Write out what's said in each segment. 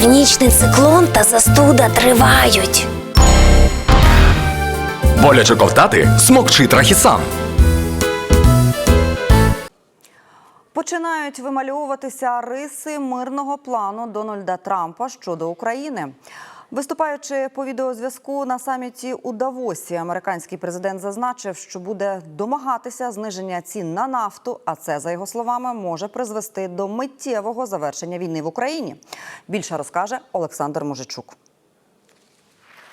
Північний циклон та застуда тривають. Боляче ковтати смокчи трахісан. Починають вимальовуватися риси мирного плану Дональда Трампа щодо України. Виступаючи по відеозв'язку на саміті у Давосі, американський президент зазначив, що буде домагатися зниження цін на нафту. А це, за його словами, може призвести до миттєвого завершення війни в Україні. Більше розкаже Олександр Мужичук.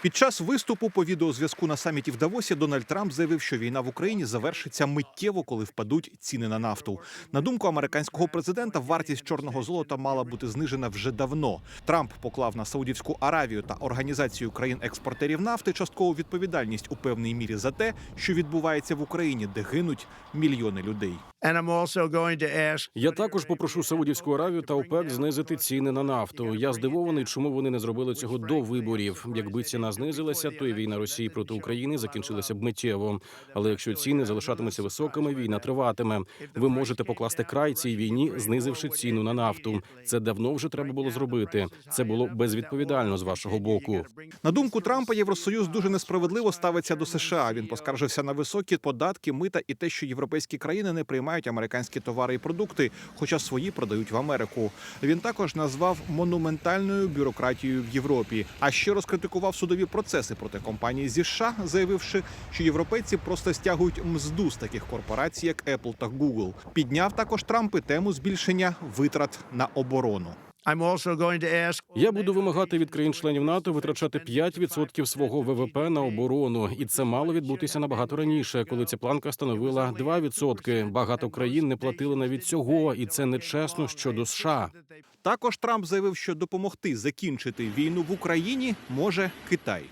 Під час виступу по відеозв'язку на саміті в Давосі Дональд Трамп заявив, що війна в Україні завершиться миттєво, коли впадуть ціни на нафту. На думку американського президента, вартість чорного золота мала бути знижена вже давно. Трамп поклав на Саудівську Аравію та організацію країн-експортерів нафти часткову відповідальність у певній мірі за те, що відбувається в Україні, де гинуть мільйони людей. And I'm also going to ask Я також попрошу Саудівську Аравію та ОПЕК знизити ціни на нафту. Я здивований, чому вони не зробили цього до виборів. Якби ціна знизилася, то і війна Росії проти України закінчилася б миттєво. Але якщо ціни залишатимуться високими, війна триватиме. Ви можете покласти край цій війні, знизивши ціну на нафту. Це давно вже треба було зробити. Це було безвідповідально з вашого боку. На думку Трампа, Євросоюз дуже несправедливо ставиться до США. Він поскаржився на високі податки, мита і те, що європейські країни не приймають американські товари і продукти, хоча свої продають в Америку. Він також назвав монументальною бюрократією в Європі. А ще розкритикував судові процеси проти компанії зі США, заявивши, що європейці просто стягують мзду з таких корпорацій, як Apple та Google. Підняв також Трамп і тему збільшення витрат на оборону. Я буду вимагати від країн-членів НАТО витрачати 5% свого ВВП на оборону, і це мало відбутися набагато раніше, коли ця планка становила 2%. Багато країн не платили навіть цього, і це нечесно щодо США. Також Трамп заявив, що допомогти закінчити війну в Україні може Китай.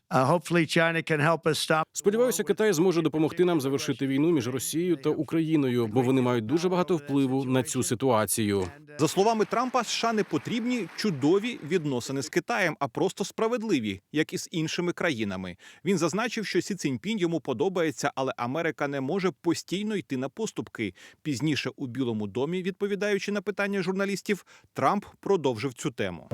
Сподіваюся, Китай зможе допомогти нам завершити війну між Росією та Україною, бо вони мають дуже багато впливу на цю ситуацію. За словами Трампа, США не потрібні чудові відносини з Китаєм, а просто справедливі, як і з іншими країнами. Він зазначив, що Сі Циньпінь йому подобається, але Америка не може постійно йти на поступки. Пізніше у Білому домі, відповідаючи на питання журналістів, Трамп продовжив цю тему.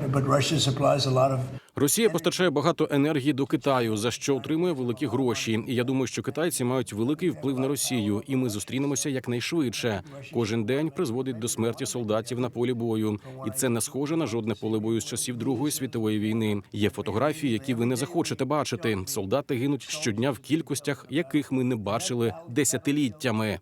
Росія постачає багато енергії до Китаю, за що отримує великі гроші. І я думаю, що китайці мають великий вплив на Росію, і ми зустрінемося якнайшвидше. Кожен день призводить до смерті солдатів на полі бою, і це не схоже на жодне поле бою з часів Другої світової війни. Є фотографії, які ви не захочете бачити. Солдати гинуть щодня в кількостях, яких ми не бачили десятиліттями.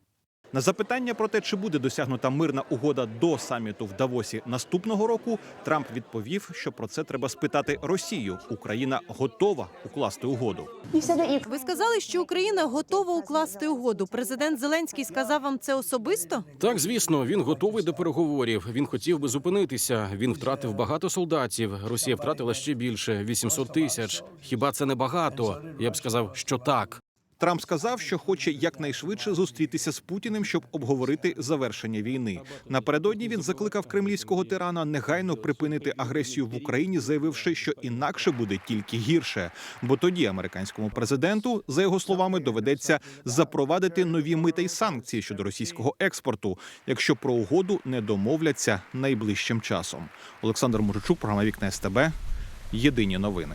На запитання про те, чи буде досягнута мирна угода до саміту в Давосі наступного року, Трамп відповів, що про це треба спитати Росію. Україна готова укласти угоду. Ви сказали, що Україна готова укласти угоду. Президент Зеленський сказав вам це особисто? Так, звісно, він готовий до переговорів. Він хотів би зупинитися. Він втратив багато солдатів. Росія втратила ще більше 800 тисяч. Хіба це не багато? Я б сказав, що так. Трамп сказав, що хоче якнайшвидше зустрітися з Путіним, щоб обговорити завершення війни. Напередодні він закликав кремлівського тирана негайно припинити агресію в Україні, заявивши, що інакше буде тільки гірше. Бо тоді американському президенту, за його словами, доведеться запровадити нові мита й санкції щодо російського експорту, якщо про угоду не домовляться найближчим часом. Олександр Мужичук, програма Вікна СТБ. Єдині новини.